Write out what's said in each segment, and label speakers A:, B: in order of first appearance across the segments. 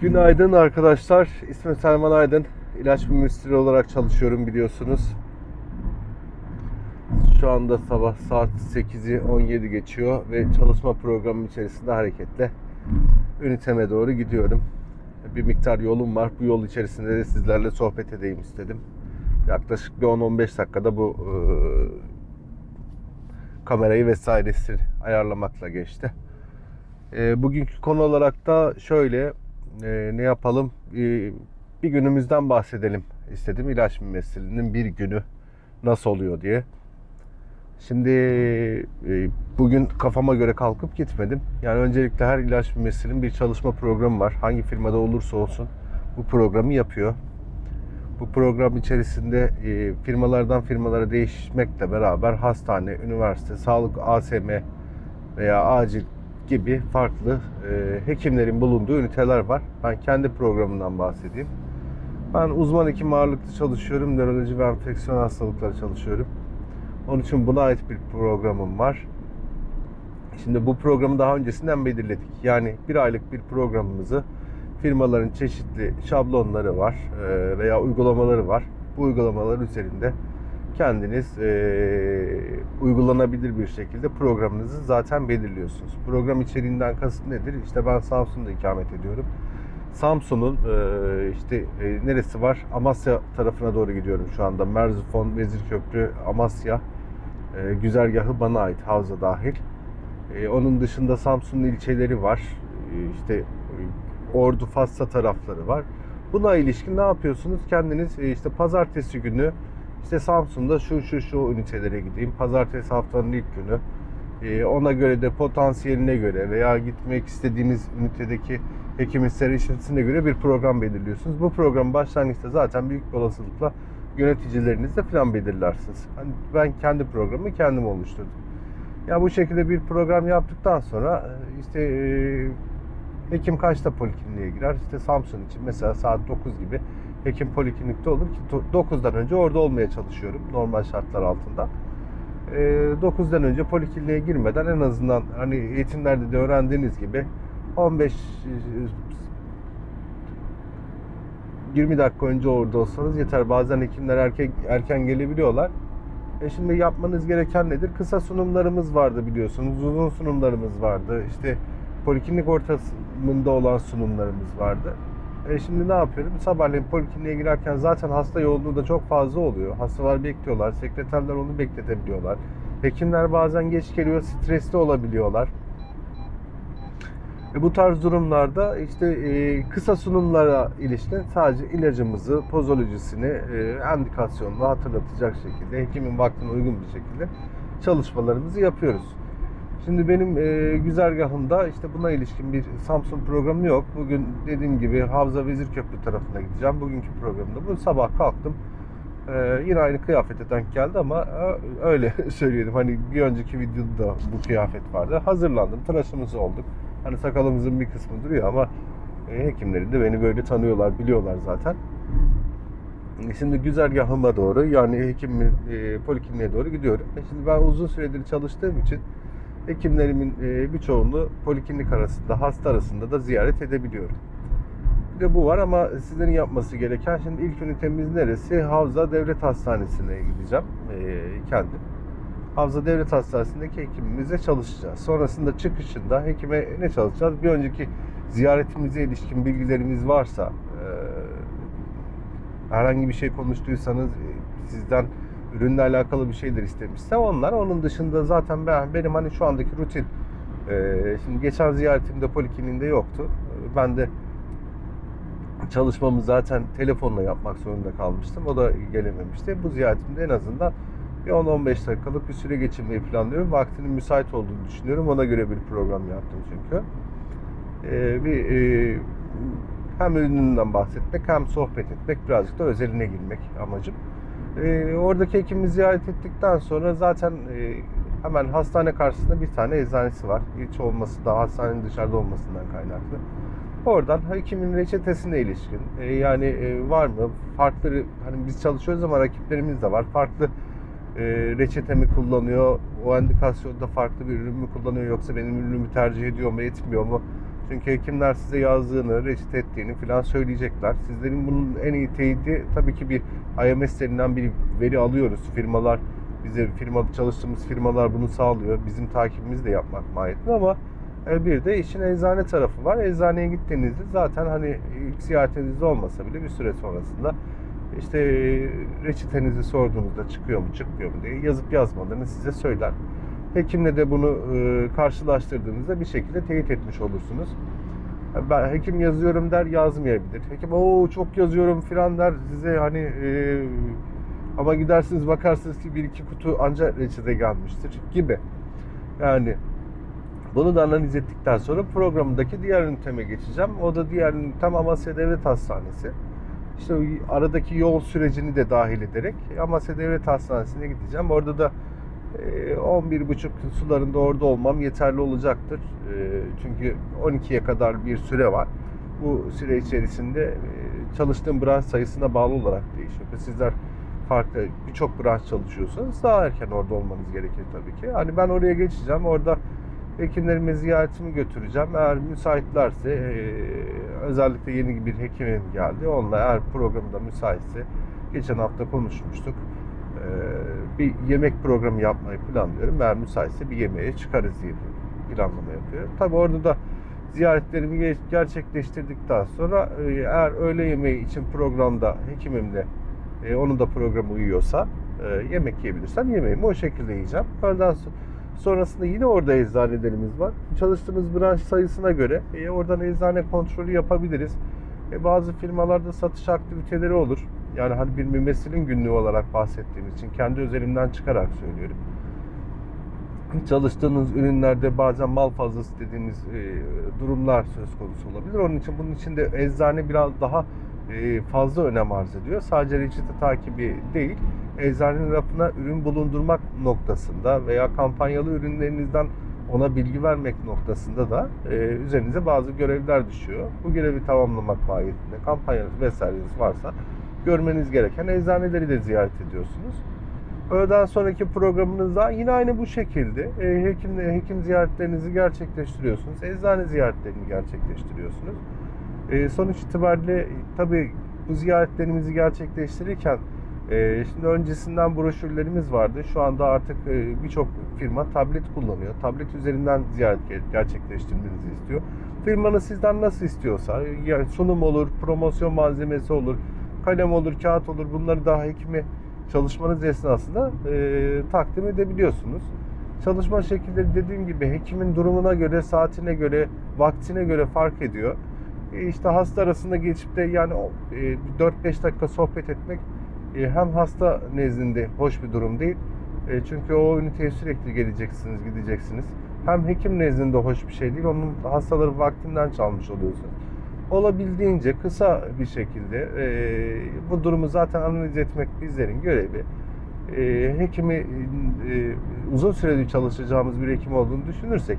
A: Günaydın arkadaşlar. İsmim Selman Aydın. İlaç mümessili olarak çalışıyorum biliyorsunuz. Şu anda sabah saat 8'i 17 geçiyor ve çalışma programım içerisinde hareketle üniteme doğru gidiyorum. Bir miktar yolum var. Bu yol içerisinde de sizlerle sohbet edeyim istedim. Yaklaşık bir 10-15 dakikada bu e, kamerayı vesairesi ayarlamakla geçti. E, bugünkü konu olarak da şöyle e, ne yapalım E, bir günümüzden bahsedelim istedim. İlaç mümessilinin bir günü nasıl oluyor diye. Şimdi e, bugün kafama göre kalkıp gitmedim. Yani öncelikle her ilaç mümessilinin bir çalışma programı var. Hangi firmada olursa olsun bu programı yapıyor. Bu program içerisinde e, firmalardan firmalara değişmekle beraber hastane, üniversite, sağlık, ASM veya acil gibi farklı e, hekimlerin bulunduğu üniteler var. Ben kendi programından bahsedeyim. Ben uzman hekim ağırlıklı çalışıyorum. Nöroloji ve enfeksiyon hastalıkları çalışıyorum. Onun için buna ait bir programım var. Şimdi bu programı daha öncesinden belirledik. Yani bir aylık bir programımızı firmaların çeşitli şablonları var e, veya uygulamaları var. Bu uygulamalar üzerinde kendiniz e, uygulanabilir bir şekilde programınızı zaten belirliyorsunuz. Program içeriğinden kasıt nedir? İşte ben Samsun'da ikamet ediyorum. Samsun'un e, işte e, neresi var? Amasya tarafına doğru gidiyorum şu anda. Merzifon, Vezirköprü, Amasya e, güzergahı bana ait havza dahil. E, onun dışında Samsun'un ilçeleri var. E, işte Ordu, Fassa tarafları var. Buna ilişkin ne yapıyorsunuz? Kendiniz işte pazartesi günü işte Samsun'da şu şu şu ünitelere gideyim. Pazartesi haftanın ilk günü. E, ona göre de potansiyeline göre veya gitmek istediğiniz ünitedeki hekimin serişesine göre bir program belirliyorsunuz. Bu program başlangıçta zaten büyük bir olasılıkla yöneticilerinizle falan belirlersiniz. Hani ben kendi programı kendim oluşturdum. Ya bu şekilde bir program yaptıktan sonra e, işte e, hekim kaçta polikliniğe girer? İşte Samsun için mesela saat 9 gibi hekim poliklinikte olur ki to- 9'dan önce orada olmaya çalışıyorum normal şartlar altında. E, 9'dan önce polikliniğe girmeden en azından hani eğitimlerde de öğrendiğiniz gibi 15 20 dakika önce orada olsanız yeter. Bazen hekimler erken, erken gelebiliyorlar. E şimdi yapmanız gereken nedir? Kısa sunumlarımız vardı biliyorsunuz. Uzun sunumlarımız vardı. İşte poliklinik ortasında olan sunumlarımız vardı. E şimdi ne yapıyorum? Sabahleyin polikliniğe girerken zaten hasta yoğunluğu da çok fazla oluyor. Hastalar bekliyorlar. Sekreterler onu bekletebiliyorlar. Hekimler bazen geç geliyor. Stresli olabiliyorlar. E bu tarz durumlarda işte e, kısa sunumlara ilişkin sadece ilacımızı, pozolojisini e, endikasyonla hatırlatacak şekilde, hekimin vaktine uygun bir şekilde çalışmalarımızı yapıyoruz. Şimdi benim e, güzergahımda işte buna ilişkin bir Samsung programı yok. Bugün dediğim gibi Havza Vezirköprü tarafına gideceğim. Bugünkü programda bu sabah kalktım. E, yine aynı kıyafete denk geldi ama e, öyle söyleyelim. Hani bir önceki videoda da bu kıyafet vardı. Hazırlandım, tıraşımız olduk. Hani sakalımızın bir kısmı duruyor ama e, hekimlerin de beni böyle tanıyorlar, biliyorlar zaten. E, Şimdi güzergahıma doğru yani hekimin e, polikliniğe doğru gidiyorum. E şimdi ben uzun süredir çalıştığım için hekimlerimin e, birçoğunu poliklinik arasında, hasta arasında da ziyaret edebiliyorum. Bir de bu var ama sizlerin yapması gereken şimdi ilk ünitemiz neresi? Havza Devlet Hastanesi'ne gideceğim e, kendim. Havza Devlet Hastanesi'ndeki hekimimizle çalışacağız. Sonrasında çıkışında hekime ne çalışacağız? Bir önceki ziyaretimize ilişkin bilgilerimiz varsa, e, herhangi bir şey konuştuysanız, e, sizden ürünle alakalı bir şeyler istemişse onlar. Onun dışında zaten ben benim hani şu andaki rutin, e, şimdi geçen ziyaretimde polikliniğinde yoktu. E, Ben de çalışmamı zaten telefonla yapmak zorunda kalmıştım. O da gelememişti. Bu ziyaretimde en azından bir 10-15 dakikalık bir süre geçirmeyi planlıyorum. Vaktinin müsait olduğunu düşünüyorum. Ona göre bir program yaptım çünkü. Ee, bir e, hem ürününden bahsetmek hem sohbet etmek birazcık da özeline girmek amacım. Ee, oradaki hekimi ziyaret ettikten sonra zaten e, hemen hastane karşısında bir tane eczanesi var. İlçe olması da hastanenin dışarıda olmasından kaynaklı. Oradan hekimin reçetesine ilişkin e, yani e, var mı farklı hani biz çalışıyoruz ama rakiplerimiz de var. Farklı e, reçete mi kullanıyor? O endikasyonda farklı bir ürün mü kullanıyor yoksa benim ürünümü tercih ediyor mu, etmiyor mu? Çünkü hekimler size yazdığını, reçete ettiğini falan söyleyecekler. Sizlerin bunun en iyi teyidi tabii ki bir IMS denilen bir veri alıyoruz. Firmalar bize firma çalıştığımız firmalar bunu sağlıyor. Bizim takibimizi de yapmak mahiyetinde ama e, bir de işin eczane tarafı var. Eczaneye gittiğinizde zaten hani ilk ziyaretinizde olmasa bile bir süre sonrasında işte e, reçetenizi sorduğunuzda çıkıyor mu çıkmıyor mu diye yazıp yazmadığını size söyler. Hekimle de bunu e, karşılaştırdığınızda bir şekilde teyit etmiş olursunuz. Ben hekim yazıyorum der yazmayabilir. Hekim o çok yazıyorum filan der size hani e, ama gidersiniz bakarsınız ki bir iki kutu ancak reçete gelmiştir gibi. Yani bunu da analiz ettikten sonra programındaki diğer üniteme geçeceğim. O da diğer ünitem Amasya Devlet Hastanesi. İşte aradaki yol sürecini de dahil ederek Amasya Devlet Hastanesi'ne gideceğim. Orada da e, 11.30 sularında orada olmam yeterli olacaktır. E, Çünkü 12'ye kadar bir süre var. Bu süre içerisinde e, çalıştığım branş sayısına bağlı olarak değişiyor. Sizler farklı birçok branş çalışıyorsanız daha erken orada olmanız gerekir tabii ki. Hani ben oraya geçeceğim. Orada hekimlerime ziyaretimi götüreceğim. Eğer müsaitlerse e, özellikle yeni bir hekimim geldi. Onunla eğer programda müsaitse geçen hafta konuşmuştuk. E, bir yemek programı yapmayı planlıyorum. Eğer müsaitse bir yemeğe çıkarız diye bir planlama yapıyorum. Tabii orada da ziyaretlerimi ge- gerçekleştirdikten sonra e, eğer öğle yemeği için programda hekimimle e, onun da programı uyuyorsa e, yemek yiyebilirsem yemeğimi o şekilde yiyeceğim. Öğleden sonra Sonrasında yine orada eczanelerimiz var. Çalıştığımız branş sayısına göre e, oradan eczane kontrolü yapabiliriz. E, bazı firmalarda satış aktiviteleri olur. Yani hani bir mümessilin günlüğü olarak bahsettiğimiz için kendi özelimden çıkarak söylüyorum. Çalıştığınız ürünlerde bazen mal fazlası dediğimiz e, durumlar söz konusu olabilir. Onun için bunun için de eczane biraz daha e, fazla önem arz ediyor. Sadece reçete takibi değil, eczanenin rafına ürün bulundurmak noktasında veya kampanyalı ürünlerinizden ona bilgi vermek noktasında da e, üzerinize bazı görevler düşüyor. Bu görevi tamamlamak mahiyetinde kampanyanız vesaireniz varsa görmeniz gereken eczaneleri de ziyaret ediyorsunuz. Öğleden sonraki programınızda yine aynı bu şekilde e, hekim, hekim ziyaretlerinizi gerçekleştiriyorsunuz. Eczane ziyaretlerini gerçekleştiriyorsunuz. E, sonuç itibariyle tabii bu ziyaretlerimizi gerçekleştirirken e, şimdi öncesinden broşürlerimiz vardı. Şu anda artık e, birçok firma tablet kullanıyor. Tablet üzerinden ziyaret ge- gerçekleştirmenizi istiyor. Firmanız sizden nasıl istiyorsa yani sunum olur, promosyon malzemesi olur, kalem olur, kağıt olur. Bunları daha hekime çalışmanız esnasında e, takdim edebiliyorsunuz. Çalışma şekilleri dediğim gibi hekimin durumuna göre, saatine göre, vaktine göre fark ediyor. E, işte hasta arasında geçip de yani e, 4-5 dakika sohbet etmek e, hem hasta nezdinde hoş bir durum değil. E, çünkü o üniteye sürekli geleceksiniz, gideceksiniz. Hem hekim nezdinde hoş bir şey değil. Onun hastaları vaktinden çalmış oluyorsunuz. Olabildiğince kısa bir şekilde e, bu durumu zaten analiz etmek bizlerin görevi. E, hekimi e, uzun süredir çalışacağımız bir hekim olduğunu düşünürsek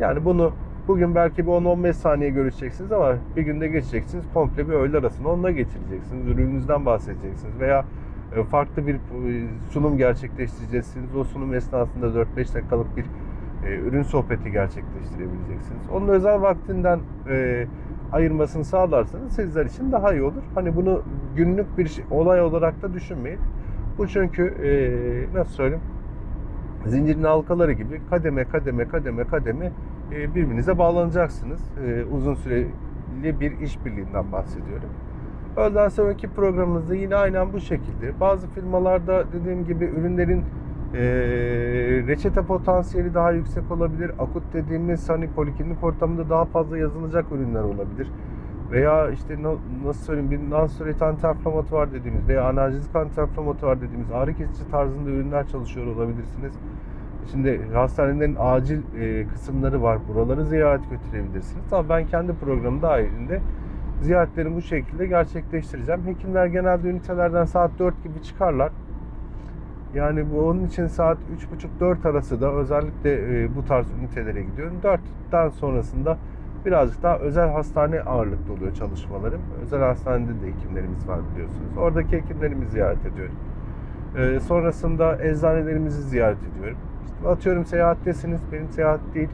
A: yani bunu bugün belki bir 10-15 saniye görüşeceksiniz ama bir günde geçeceksiniz komple bir öğle arasında onunla geçireceksiniz. Ürününüzden bahsedeceksiniz veya e, farklı bir e, sunum gerçekleştireceksiniz. O sunum esnasında 4-5 dakikalık bir e, ürün sohbeti gerçekleştirebileceksiniz. Onun özel vaktinden ayırmasını sağlarsanız sizler için daha iyi olur. Hani bunu günlük bir şey, olay olarak da düşünmeyin. Bu çünkü e, nasıl söyleyeyim zincirin halkaları gibi kademe kademe kademe kademe e, birbirinize bağlanacaksınız. E, uzun süreli bir işbirliğinden bahsediyorum. Öğleden sonraki programımızda yine aynen bu şekilde. Bazı firmalarda dediğim gibi ürünlerin e, reçete potansiyeli daha yüksek olabilir. Akut dediğimiz hani poliklinik ortamında daha fazla yazılacak ürünler olabilir. Veya işte na- nasıl söyleyeyim bir non-steroid anti-inflamatuar dediğimiz veya analjezik anti-inflamatuar dediğimiz ağrı kesici tarzında ürünler çalışıyor olabilirsiniz. Şimdi hastanelerin acil e, kısımları var. Buraları ziyaret götürebilirsiniz. Ama ben kendi programım dahilinde ziyaretlerimi bu şekilde gerçekleştireceğim. Hekimler genelde ünitelerden saat 4 gibi çıkarlar. Yani bu onun için saat 3.30-4 arası da özellikle e, bu tarz ünitelere gidiyorum. 4'ten sonrasında birazcık daha özel hastane ağırlıklı oluyor çalışmalarım. Özel hastanede de hekimlerimiz var biliyorsunuz. Oradaki hekimlerimizi ziyaret ediyorum. E, sonrasında eczanelerimizi ziyaret ediyorum. İşte atıyorum seyahattesiniz, benim seyahat değil.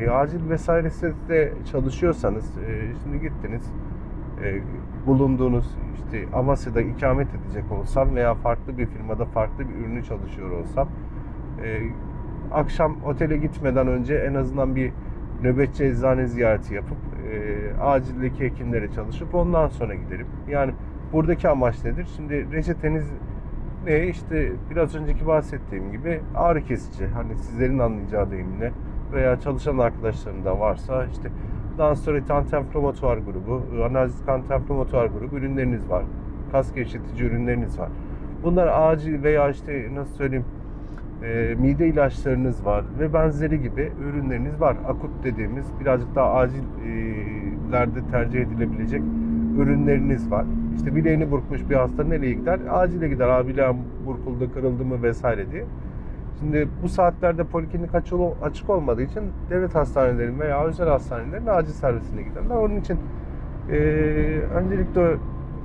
A: E, acil vesairesi de çalışıyorsanız, e, şimdi gittiniz, e, bulunduğunuz işte Amasya'da ikamet edecek olsam veya farklı bir firmada farklı bir ürünü çalışıyor olsam, e, akşam otele gitmeden önce en azından bir nöbetçi eczane ziyareti yapıp e, acildeki hekimlere çalışıp ondan sonra giderim. Yani buradaki amaç nedir? Şimdi reçeteniz ne? İşte biraz önceki bahsettiğim gibi ağrı kesici. Hani sizlerin anlayacağı deyimle veya çalışan arkadaşlarım da varsa işte Danstorit antiinflamatuar grubu, analjik antiinflamatuar grubu ürünleriniz var. Kas gevşetici ürünleriniz var. Bunlar acil veya işte nasıl söyleyeyim e, mide ilaçlarınız var ve benzeri gibi ürünleriniz var. Akut dediğimiz birazcık daha acillerde tercih edilebilecek ürünleriniz var. İşte bileğini burkmuş bir hasta nereye gider? Acile gider. Abi bileğim burkuldu, kırıldı mı vesaire diye. Şimdi bu saatlerde poliklinik açık, olmadığı için devlet hastanelerinin veya özel hastanelerin acil servisine giderler. Onun için e, öncelikle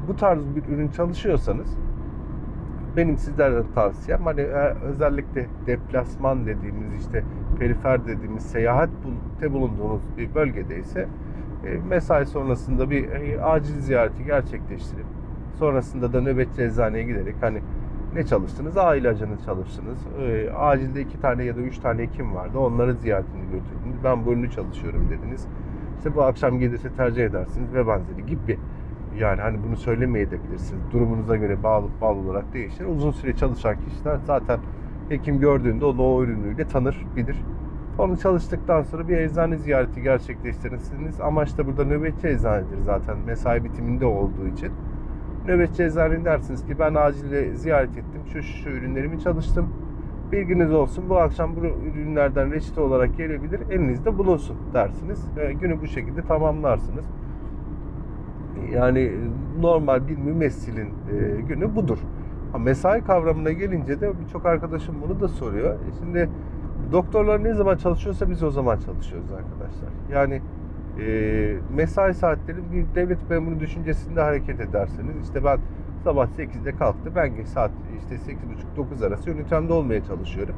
A: bu tarz bir ürün çalışıyorsanız benim sizlerden tavsiyem hani e, özellikle deplasman dediğimiz işte perifer dediğimiz seyahatte bulunduğunuz bir bölgede ise e, mesai sonrasında bir e, acil ziyareti gerçekleştirip sonrasında da nöbetçi eczaneye giderek hani ne çalıştınız? A ilacını çalıştınız. E, acilde iki tane ya da üç tane hekim vardı. Onları ziyaretini götürdünüz. Ben bu ürünü çalışıyorum dediniz. İşte bu akşam gelirse tercih edersiniz ve benzeri gibi. Yani hani bunu söylemeyebilirsiniz. Durumunuza göre bağlı bağlı olarak değişir. Uzun süre çalışan kişiler zaten hekim gördüğünde onu o ürünüyle tanır, bilir. Onu çalıştıktan sonra bir eczane ziyareti gerçekleştirirsiniz. Amaç da burada nöbetçi eczanedir zaten mesai bitiminde olduğu için. Nöbetçi eczane dersiniz ki ben acile ziyaret ettim. Şu şu, şu ürünlerimi çalıştım. Bilginiz olsun bu akşam bu ürünlerden reçete olarak gelebilir. Elinizde bulunsun dersiniz. E, günü bu şekilde tamamlarsınız. Yani normal bir mümessilin e, günü budur. Ha, mesai kavramına gelince de birçok arkadaşım bunu da soruyor. E, Şimdi doktorlar ne zaman çalışıyorsa biz o zaman çalışıyoruz arkadaşlar. Yani e, mesai saatleri bir devlet memuru düşüncesinde hareket ederseniz işte ben sabah 8'de kalktı ben saat işte 8.30-9 arası ünitemde olmaya çalışıyorum.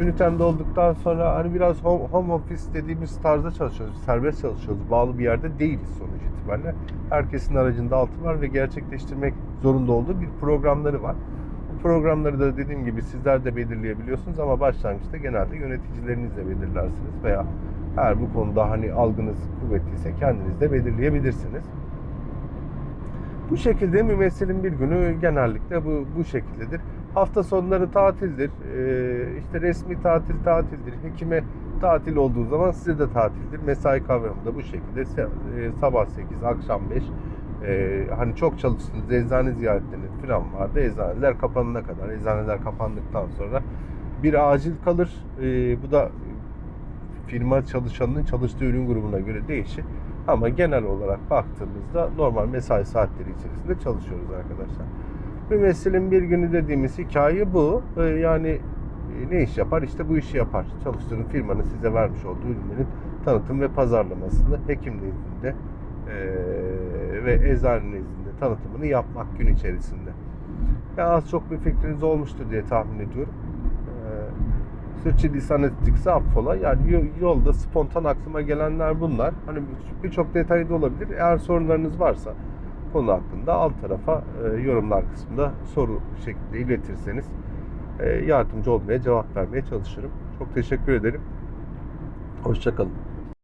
A: Ünitemde olduktan sonra hani biraz home, home office dediğimiz tarzda çalışıyoruz. Serbest çalışıyoruz. Bağlı bir yerde değiliz sonuç itibariyle. Herkesin aracında altı var ve gerçekleştirmek zorunda olduğu bir programları var. Bu programları da dediğim gibi sizler de belirleyebiliyorsunuz ama başlangıçta genelde yöneticilerinizle belirlersiniz veya eğer bu konuda hani algınız kuvvetliyse kendiniz de belirleyebilirsiniz. Bu şekilde mümessilin bir günü genellikle bu, bu şekildedir. Hafta sonları tatildir. Ee, işte resmi tatil tatildir. Hekime tatil olduğu zaman size de tatildir. Mesai kavramı da bu şekilde. E, Sabah 8, akşam 5. Ee, hani çok çalıştınız. Eczane ziyaretleriniz falan vardı. Eczaneler kapanana kadar. Eczaneler kapandıktan sonra bir acil kalır. Ee, bu da firma çalışanının çalıştığı ürün grubuna göre değişir. Ama genel olarak baktığımızda normal mesai saatleri içerisinde çalışıyoruz arkadaşlar. Mümessilin bir günü dediğimiz hikaye bu. Ee, yani e, ne iş yapar? İşte bu işi yapar. Çalıştığınız firmanın size vermiş olduğu ürünlerin tanıtım ve pazarlamasını hekim e, ve eczane tanıtımını yapmak gün içerisinde. Ya az çok bir fikriniz olmuştur diye tahmin ediyorum. Sürçülisan ettikse affola. Yani yo- yolda spontan aklıma gelenler bunlar. Hani birçok detayda olabilir. Eğer sorularınız varsa konu hakkında alt tarafa e, yorumlar kısmında soru şeklinde iletirseniz e, yardımcı olmaya, cevap vermeye çalışırım. Çok teşekkür ederim. Hoşçakalın.